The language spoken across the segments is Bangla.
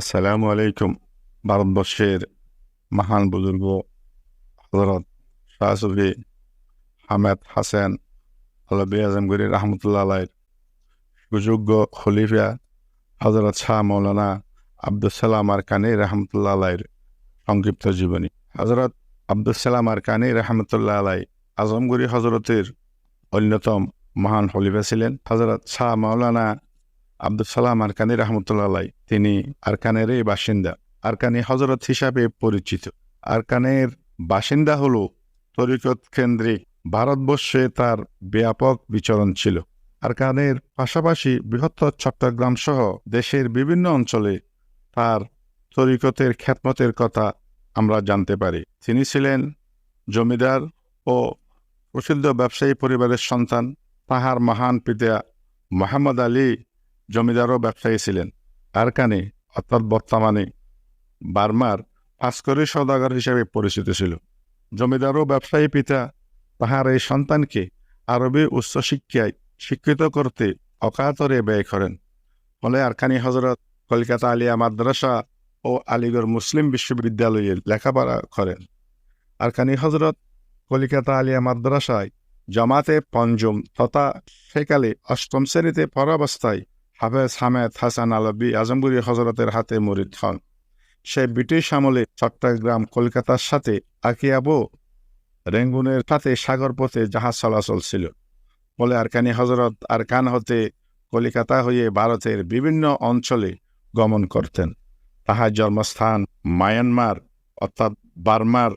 আসসালামু আলাইকুম ভারতবর্ষের মহান বুজুর্গ হজরত শাহসুফি হামেদ হাসান আলবী আজমগরি রহমতুল্লাহ আলাইর সুযোগ্য খলিফা হজরত শাহ মৌলানা আব্দুল সালাম আর কানি রহমতুল্লাহ আলাইর সংক্ষিপ্ত জীবনী। হজরত আব্দুল সালাম আর কানি রহমতুল্লাহ আলাই আজমগরি হজরতের অন্যতম মহান খলিফা ছিলেন। হজরত শাহ মৌলানা আব্দুল সালাম আরকানি রহমতুল্লাহ তিনি আরকানেরই বাসিন্দা। আরকানি হজরত হিসাবে পরিচিত। আরকানের বাসিন্দা হল তরিকত কেন্দ্রিক ভারতবর্ষে তার ব্যাপক বিচরণ ছিল। আরকানের পাশাপাশি বৃহত্তর চট্টগ্রাম সহ দেশের বিভিন্ন অঞ্চলে তার তরিকতের খ্যাতমতের কথা আমরা জানতে পারি। তিনি ছিলেন জমিদার ও প্রসিদ্ধ ব্যবসায়ী পরিবারের সন্তান। তাহার মহান পিতা মোহাম্মদ আলী জমিদারও ব্যবসায়ী ছিলেন। আরকানে, অর্থাৎ বর্তমানে বার্মার ভাস্করী সদাগর হিসেবে পরিচিত ছিল। জমিদারও ব্যবসায়ী পিতা তাহার এই সন্তানকে আরবি উচ্চশিক্ষায় শিক্ষিত করতে অকাতরে ব্যয় করেন। ফলে আরকানি হজরত কলকাতা আলিয়া মাদ্রাসা ও আলিগড় মুসলিম বিশ্ববিদ্যালয়ে লেখাপড়া করেন। আরকানি হজরত কলিকাতা আলিয়া মাদ্রাসায় জমাতে পঞ্চম তথা সেকালে অষ্টম শ্রেণীতে পরাবস্থায় হাফেজ হামেদ হাসান আলবী আজমগুরি হজরতের হাতে মরিদ হন। সে ব্রিটিশ আমলে চট্টগ্রাম, কলকাতার সাথে আকিয়াবো রেঙ্গুনের সাথে সাগর পথে জাহাজ চলাচল ছিল। ফলে আরকানি হজরত আরকান হতে কলিকাতা হয়ে ভারতের বিভিন্ন অঞ্চলে গমন করতেন। তাহার জন্মস্থান মায়ানমার, অর্থাৎ বার্মার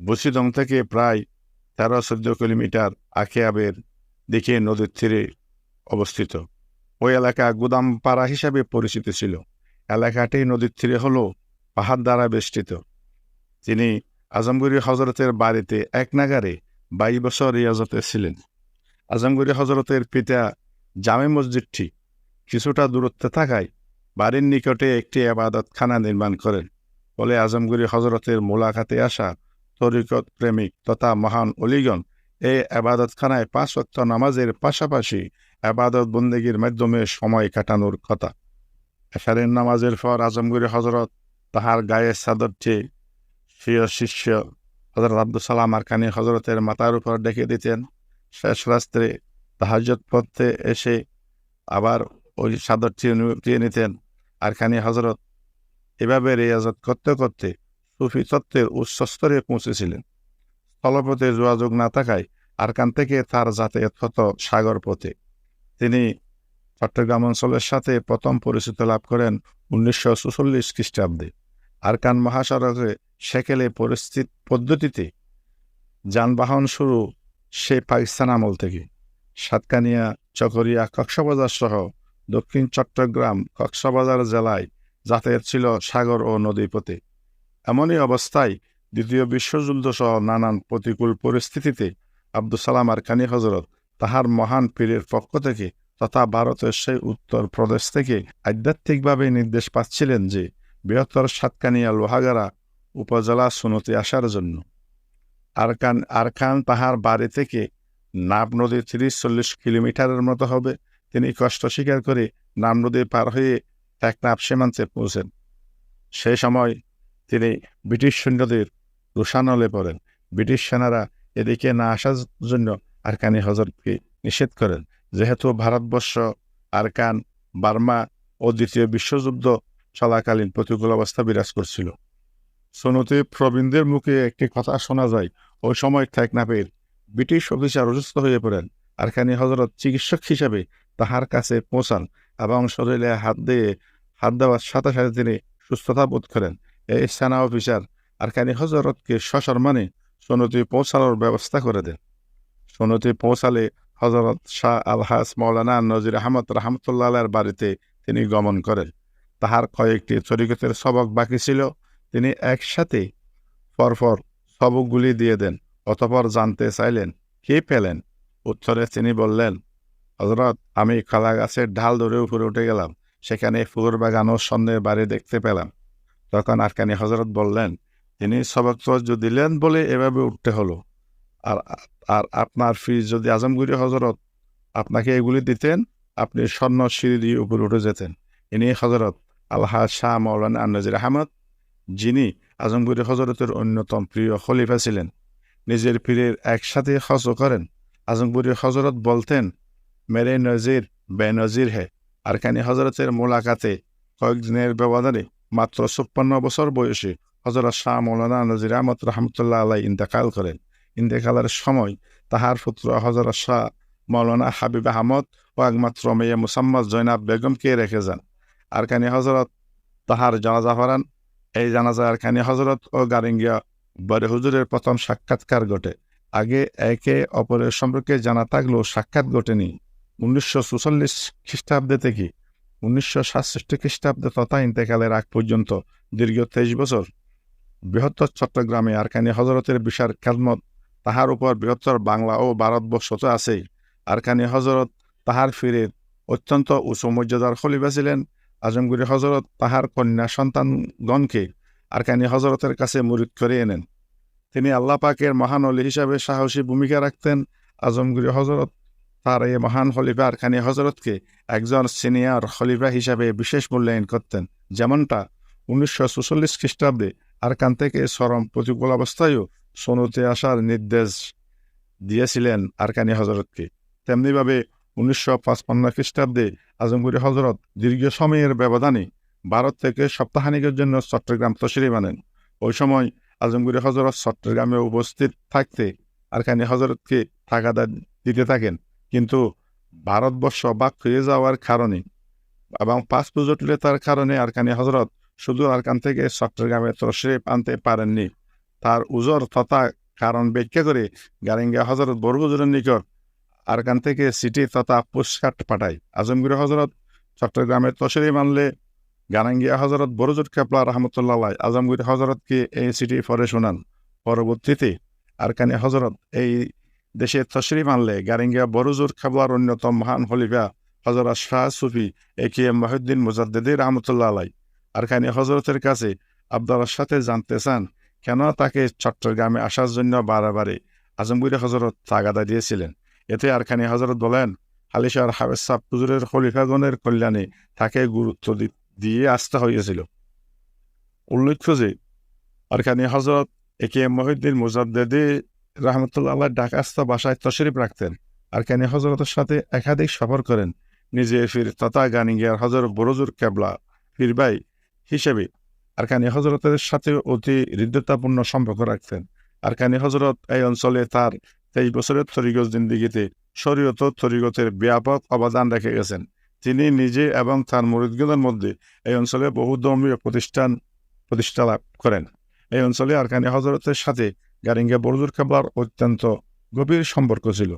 বুসিদং থেকে প্রায় তেরো চোদ্দ কিলোমিটার আখিয়াবের দিকে নদীর তীরে অবস্থিত। ওই এলাকা গুদামপাড়া হিসাবে পরিচিত ছিল। এলাকাটি নদীর তীরে হল পাহাড় দ্বারা বেষ্টিত। তিনি আজমগুরি হজরতের বাড়িতে এক নাগারে বাইশ বছর রিয়াজতে ছিলেন। আজমগুরি হজরতের পিতা জামে মসজিদটি কিছুটা দূরত্বে থাকায় বাড়ির নিকটে একটি আবাদতখানা নির্মাণ করেন। ফলে আজমগুরি হজরতের মোলাকাতে আসা তরিকত প্রেমিক তথা মহান অলিগণ এই আবাদতখানায় পাঁচ ওয়াক্ত নামাজের পাশাপাশি আবাদত বন্দেগীর মাধ্যমে সময় কাটানোর কথা। এশারের নামাজের পর আজমগুরি হজরত তাহার গায়ের চাদরটি প্রিয় শিষ্য হজরত আব্দুল সালাম আরকানি হজরতের মাথার উপর ডেকে দিতেন। শেষ রাস্ত্রে তাহাজত পড়তে এসে আবার ওই চাদরটি দিয়ে নিতেন। আরকানি হজরত এভাবে রেয়াজত করতে করতে সুফি তত্ত্বের উচ্চস্তরে পৌঁছেছিলেন। স্থলপথে যোগাযোগ না থাকায় আরকান থেকে তার যাতায়াত হতো সাগর পথে। তিনি চট্টগ্রাম অঞ্চলের সাথে প্রথম পরিচিত লাভ করেন উনিশশো চুচল্লিশ খ্রিস্টাব্দে। আরকান মহাসড়কে সেকেলে পরিস্থিতি, পদ্ধতিতে যানবাহন শুরু সে পাকিস্তান আমল থেকে। সাতকানিয়া, চকরিয়া কক্সবাজার সহ দক্ষিণ চট্টগ্রাম কক্সবাজার জেলায় যাতায়াত ছিল সাগর ও নদীপথে। এমনই অবস্থায় দ্বিতীয় বিশ্বযুদ্ধ সহ নানান প্রতিকূল পরিস্থিতিতে আব্দুল সালাম আর আরকানি হজরত তাহার মহান পীরের পক্ষ থেকে তথা ভারতের সেই উত্তর প্রদেশ থেকে আধ্যাত্মিকভাবে নির্দেশ পাচ্ছিলেন যে বৃহত্তর সাতকানিয়া লোহাগাড়া উপজেলা সুনতি আসার জন্য। আরকান আরকান তাহার বাড়ি থেকে নাব নদী তিরিশ চল্লিশ কিলোমিটারের মতো হবে। তিনি কষ্ট স্বীকার করে নাম নদী পার হয়ে টেকনাফ সীমান্তে পৌঁছেন। সেই সময় তিনি ব্রিটিশ সৈন্যদের রুশানলে পড়েন। ব্রিটিশ সেনারা এদিকে না আসার জন্য আরকানি হজরতকে নিষেধ করেন। যেহেতু ভারতবর্ষ, আরকান, বার্মা ও দ্বিতীয় বিশ্বযুদ্ধ চলাকালীন প্রতিকূল অবস্থা বিরাজ করছিল। সোনতে প্রবীণদের মুখে একটি কথা শোনা যায়, ওই সময় টেকনাফের ব্রিটিশ অফিসার অসুস্থ হয়ে পড়েন। আরকানি হজরত চিকিৎসক হিসাবে তাহার কাছে পৌঁছান এবং শরীরে হাত দিয়ে হাত দেওয়ার সাথে সাথে তিনি সুস্থতা বোধ করেন। এই সেনা অফিসার আরকানি হজরতকে সসম্মানে সনতি পৌঁছানোর ব্যবস্থা করে দেন। সনতি পৌঁছালে হজরত শাহ আলহাস মৌলানা নজির আহমদ রহমতুল্লাহের বাড়িতে তিনি গমন করেন। তাহার কয়েকটি তরিকতের সবক বাকি ছিল। তিনি একসাথে পরপর সবকগুলি দিয়ে দেন, অতপর জানতে চাইলেন, কে পেলেন? উত্তরে তিনি বললেন হজরত আমি কলা গাছের ঢাল ধরে উপরে উঠে গেলাম। সেখানে ফুল বাগান ও সন্ধ্যের বাড়ি দেখতে পেলাম। তখন আরকানি হজরত বললেন তিনি সবক তজ্জ দিলেন বলে এভাবে উঠতে হলো। আর আর আপনার ফিজ যদি আজমগুরি হজরত আপনাকে এগুলি দিতেন, আপনি স্বর্ণ সিঁড়ি দিয়ে উপরে উঠে যেতেন। ইনি হজরত আলহা শাহ মৌলানা আন্নাজির আহমদ যিনি আজমগুরি হজরতের অন্যতম প্রিয় খলিফা ছিলেন। নিজের পীরের একসাথে হজ করেন। আজমগুরি হজরত বলতেন, মেরে নজির বেনজির হে। আরকানি হজরতের মোলাকাতে কয়েকদিনের ব্যবধানে মাত্র ছাপ্পান্ন বছর বয়সে হজরত শাহ মৌলানা নজির আহমদ রহমতুল্লাহ আলাই ইন্তেকাল করেন। ইন্তেকালের সময় তাহার পুত্র হজরত শাহ মৌলানা হাবিব আহমদ ও একমাত্র মেয়ে মুসাম্মদ জৈনাব বেগমকে রেখে যান। আরকানি হজরত তাহার জানাজা হরান এই জানাজা আরকানি হজরত ও গারিঙ্গিয়া বরে হুজুরের প্রথম সাক্ষাৎকার ঘটে। আগে একে অপরের সম্পর্কে জানা থাকলেও সাক্ষাৎ ঘটেনি। উনিশশো চুচল্লিশ খ্রিস্টাব্দে থেকে উনিশশো সাতষট্টি খ্রিস্টাব্দে তথা ইন্তেকালের আগ পর্যন্ত দীর্ঘ তেইশ বছর বৃহত্তর চট্টগ্রামে আরকানি হজরতের বিশাল খেদমত তাহার উপর বৃহত্তর বাংলা ও ভারতবর্ষ তো আছেই। আরকানি হজরত তাহার ফিরের অত্যন্ত উঁচু মর্যাদার খলিফা ছিলেন। আজমগুরি হজরত তাহার কন্যা সন্তানগণকে আরকানি হজরতের কাছে মুরিদ করে এনেন। তিনি আল্লাহ পাকের মহান অলি হিসাবে সাহসী ভূমিকা রাখতেন। আজমগুরি হজরত তার এই মহান খলিফা আরকানি হজরতকে একজন সিনিয়র খলিফা হিসাবে বিশেষ মূল্যায়ন করতেন। যেমনটা উনিশশো খ্রিস্টাব্দে আরকান থেকে চরম প্রতিকূল অবস্থায়ও সনুতে আসার নির্দেশ দিয়েছিলেন আরকানি হজরতকে। তেমনিভাবে উনিশশো পাঁচপান্ন খ্রিস্টাব্দে আজমগুরি হজরত দীর্ঘ সময়ের ব্যবধানে ভারত থেকে সপ্তাহানিকের জন্য চট্টগ্রাম তশরিফ আনেন। ওই সময় আজমগুরি হজরত চট্টগ্রামে উপস্থিত থাকতে আরকানি হজরতকে থাকাদা দিতে থাকেন। কিন্তু ভারতবর্ষ বাক হয়ে যাওয়ার কারণে এবং পাঁচ তার কারণে আরকানি হজরত শুধু আরকান থেকে চট্টগ্রামে তশরিফ আনতে পারেননি। তার উজর তথা কারণ ব্যাখ্যা করে গারিঙ্গা হজরত বরগুজরের নিকট আরকান থেকে সিটি তথা পুষ্কাট পাঠায়। আজমগীর হজরত চট্টগ্রামের তশরি মানলে গানাঙ্গিয়া হজরত বরজুর কেপলা রহমতুল্লাহ আজমগীর হজরতকে এই সিটি পরে শোনান। পরবর্তীতে আরকানি হজরত এই দেশে তশরি মানলে গারিঙ্গিয়া বরজুর খেবলার অন্যতম মহান হলিফা হজরত Shah Sufi A K M Mohiuddin Mujaddidi রহমতুল্লাহ আলাই আরকানি হজরতের কাছে আবদুল্লার সাথে জানতে চান, কেন তাকে চট্টগ্রামে আসার জন্য বারে আজমগীর হজরত তাগাদা দিয়েছিলেন? এতে আরখানি হজরত বলেন হালিশার হাবেজ সাহ পুজুরের খলিফাগণের কল্যাণে তাকে গুরুত্ব দিয়ে আসতে হইয়াছিল। উল্লেখ্য যে আরখানি হজরত একে মহিউদ্দিন মুজাদ্দেদি রহমতুল্লাহ ডাকাস্ত বাসায় তশরিফ রাখতেন। আরখানি হজরতের সাথে একাধিক সফর করেন। নিজে ফির তথা গানিগিয়ার হজরত বরজুর কেবলা ফিরবাই হিসেবে আরকানি হজরতের সাথে অতি হৃদ্যতাপূর্ণ সম্পর্ক রাখতেন আরকানি হজরত এই অঞ্চলে তার তেইশ বছরের তরিগত জিন্দিগিতে শরীয়ত তরিগতের ব্যাপক অবদান রেখে গেছেন। তিনি নিজে এবং তার মুরিদগণের মধ্যে এই অঞ্চলে বহু ধর্মীয় প্রতিষ্ঠান প্রতিষ্ঠা লাভ করেন। এই অঞ্চলে আরকানি হজরতের সাথে গারিঙ্গা বরজুর খাবার অত্যন্ত গভীর সম্পর্ক ছিল।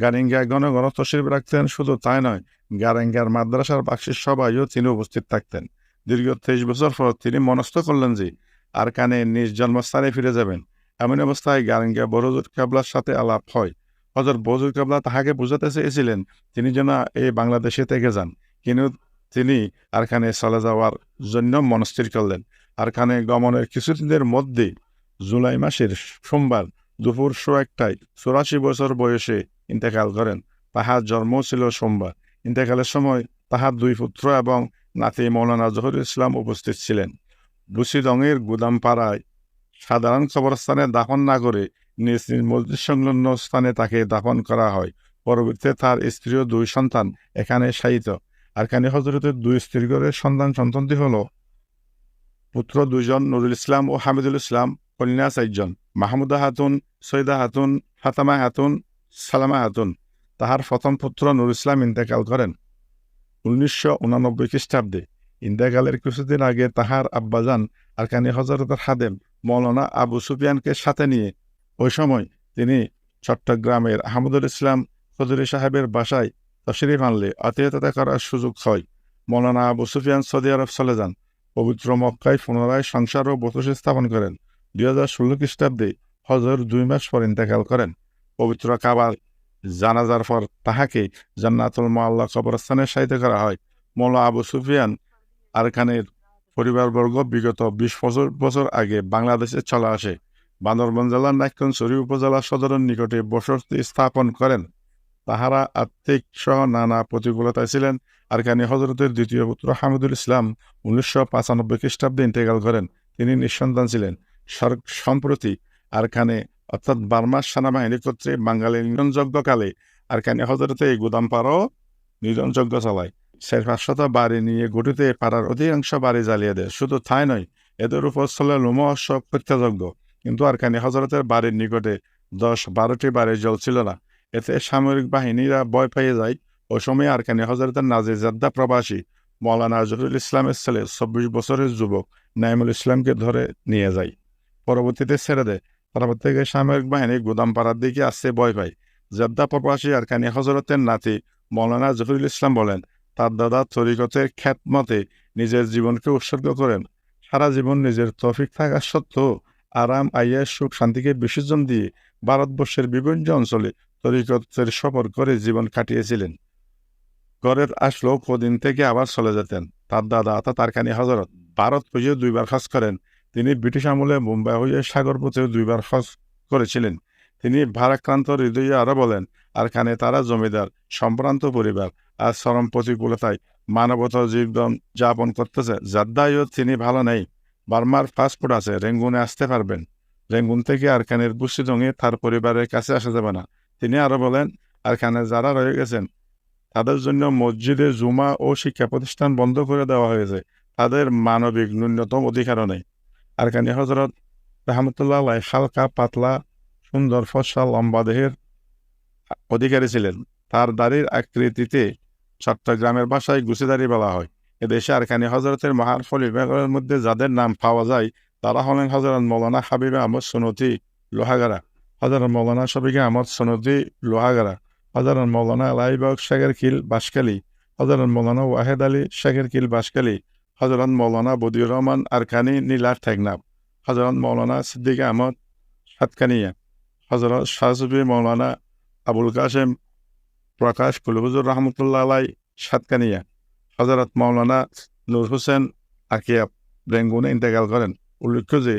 গারিঙ্গা গণ গণ রাখতেন, শুধু তাই নয়, গারেঙ্গার মাদ্রাসার বাক্সের সবাইও তিনি উপস্থিত থাকতেন। দীর্ঘ তেইশ বছর পর তিনি মনস্থ করলেন যে আর কানে নিজ জন্মস্থানে ফিরে যাবেন। এমন অবস্থায় গারেঙ্গা বরজুর কাবলার সাথে আলাপ হয়। হজর বজুর কাবলা তাহাকে বুঝাতে চেয়েছিলেন, তিনি যেন এই বাংলাদেশে থেকে যান। কিন্তু তিনি আর আরখানে চলে যাওয়ার জন্য মনস্থির করলেন। আর আরখানে গমনের কিছুদিনের মধ্যে জুলাই মাসের সোমবার দুপুর শো একটায় চৌরাশি বছর বয়সে ইন্তেকাল করেন। তাহার জন্ম ছিল সোমবার। ইন্তেকালের সময় তাহার দুই পুত্র এবং নাতি মৌলানা জহুর ইসলাম উপস্থিত ছিলেন। বুসিদংয়ের গুদামপাড়ায় সাধারণ কবরস্থানে দাফন না করে নিজ নিজ মসজিদ সংলগ্ন স্থানে তাকে দাফন করা হয়। পরবর্তীতে তার স্ত্রী ও দুই সন্তান এখানে শায়িত। আর কানি হজরতের দুই স্ত্রীগরের সন্তান সন্তানটি হল পুত্র দুইজন নুরুল ইসলাম ও হামিদুল ইসলাম, কন্যা চারজন। মাহমুদা হাতুন সৈদা হাতুন, ফাতামা হাতুন, সালামা হাতুন। তাহার প্রথম পুত্র নুর ইসলাম ইন্তেকাল করেন। উনিশশো উনানব্বই খ্রিস্টাব্দে ইন্তেকালের কিছুদিন আগে তাহার আব্বাজান আরকানি হজরতের হাদেম মৌলানা আবু সুফিয়ানকে সাথে নিয়ে ওই সময় তিনি চট্টগ্রামের আহমদুল ইসলাম ফজরি সাহেবের বাসায় তশরিফ আনলে আত্মীয়তা করার সুযোগ হয়। মৌলানা আবু সুফিয়ান সৌদি আরব চলে যান। পবিত্র মক্কায় পুনরায় সংসার ও বসতি স্থাপন করেন। দুই হাজার ষোলো খ্রিস্টাব্দে হজর দুই মাস পর ইন্তেকাল করেন। পবিত্র কাবার জানাজার পর তাহাকে জান্নাতুল মোয়াল্লা কবরস্থানের সাহিত্য করা হয়। মৌলা আবু সুফিয়ান আরখানের পরিবারবর্গ বিগত বিশ বছর বছর আগে বাংলাদেশে চলে আসে। বান্দরবান জেলার নাইকনসরি উপজেলা সদরের নিকটে বসতি স্থাপন করেন। তাহারা আর্থিক সহ নানা প্রতিকূলতায় ছিলেন। আরকানি হজরতের দ্বিতীয় পুত্র হামিদুল ইসলাম উনিশশো পঁচানব্বই খ্রিস্টাব্দে ইন্তেকাল করেন। তিনি নিঃসন্তান ছিলেন। সম্প্রতি আরকানে অর্থাৎ বার্মার সেনাবাহিনী কর্তৃক বাঙালি নিধনযজ্ঞকালে আরকানি হজরতে এই গুদাম গুদামপাড়াও নিধনযজ্ঞ চালায়। চার পাঁচশত বাড়ি নিয়ে গঠিত পাড়ার অধিকাংশ বাড়ি জ্বালিয়ে দেয়। শুধু তাই নয়, এদের উপর চলে লোমহর্ষক হত্যাযজ্ঞ কিন্তু আরকানি হজরতের বাড়ির নিকটে দশ বারোটি বাড়ি জ্বলছিল না। এতে সামরিক বাহিনীরা ভয় পেয়ে যায়। ওই সময় আরকানি হজরতের নাজির জাদ্দা প্রবাসী মৌলানা জহুরুল ইসলামের ছেলে, চব্বিশ বছরের যুবক নাইমুল ইসলামকে ধরে নিয়ে যায়। পরবর্তীতে ছেড়ে দেয়। তারপর থেকে সামরিক বাহিনী গুদামপাড়ার দিকে আসতে ভয় পায়। জেদ্দা প্রবাসী আরকানি হজরতের নাতি মৌলানা জহুরুল ইসলাম বলেন, তার দাদা তরিকতের খ্যাত মতে নিজের জীবনকে উৎসর্গ করেন। সারা জীবন নিজের তফিক থাকা সত্ত্বেও আরাম আইয়াস সুখ, শান্তিকে বিসর্জন দিয়ে ভারতবর্ষের বিভিন্ন অঞ্চলে তরিকতের সফর করে জীবন কাটিয়েছিলেন। ঘরের আসলেও কদিন থেকে আবার চলে যেতেন। তার দাদা অর্থাৎ তারকানি হজরত ভারত হয়ে দুইবার খাস করেন। তিনি ব্রিটিশ আমলে মুম্বাই হয়ে সাগর পথেও দুইবার খস করেছিলেন। তিনি ভারাক্রান্ত হৃদয়ে আরও বলেন আর খানে তারা জমিদার, সম্ভ্রান্ত পরিবার আর চরম প্রতিকূলতায় মানবতা জীবন যাপন করতেছে। জাদ্দাইও তিনি ভালো নেই। বার্মার পাসপোর্ট আছে, রেঙ্গুনে আসতে পারবেন। রেঙ্গুন থেকে আরকানের বুসিদঙে তার পরিবারের কাছে আসা যাবে না। তিনি আরও বলেন আরকানে যারা রয়ে গেছেন, তাদের জন্য মসজিদে জুমা ও শিক্ষা প্রতিষ্ঠান বন্ধ করে দেওয়া হয়েছে। তাদের মানবিক ন্যূনতম অধিকারও নেই। আরকানি হজরত রহমতুল্লাহ হালকা, পাতলা, সুন্দর ফসল লম্বা দেহের অধিকারী ছিলেন। তার দাড়ির আকৃতিতে চট্টগ্রামের ভাষায় গুছিদারি বলা হয়। এদেশে আরকানি হজরতের মহান ফলিফাগরের মধ্যে যাদের নাম পাওয়া যায়, তারা হলেন হজরত মৌলানা হাবিবে আহমদ সনতি লোহাগারা হজরত মৌলানা শফিকে আহমদ সনতি লোহাগারা হজরত মৌলানা আলাইবাগ শেখের কিল বাসকালি হজরত মৌলানা ওয়াহেদ আলী শেখের কিল বাসকালি হজরত মৌলানা বদিউর রহমান আরকানি নীলার ঠেকনাব হজরত মৌলানা সিদ্দিক আহমদ সাতকানিয়া হজরত শাহসুফি মৌলানা আবুল কাসেম প্রকাশ কুলহুজুর রহমতুল্লাহ আলাই সাতকানিয়া হজরত মৌলানা নূর হোসেন আকিয়াব রেঙ্গুনে ইন্তেকাল করেন উল্লেখ্য যে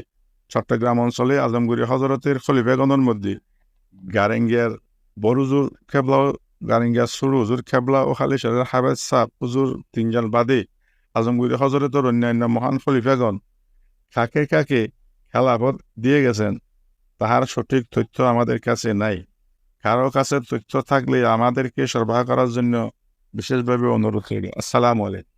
চট্টগ্রাম অঞ্চলে আজমগুড়ি হজরতের খলিফাগণের মধ্যে গারেঙ্গিয়ার বরুজুর খেবলা গারেঙ্গিয়ার সুর হুজুর খেবলা ও খালিশারের হাবেদ সাহ হুজুর তিনজন বাদে আজমগুড়ি হজরতর অন্যান্য মহান খলিফাগণ কাকে কাকে খেলাফত দিয়ে গেছেন, তাহার সঠিক তথ্য আমাদের কাছে নাই। কারও কাছে তথ্য থাকলে আমাদেরকে সরবরাহ করার জন্য বিশেষভাবে অনুরোধ করি। আসসালামু আলাইকুম।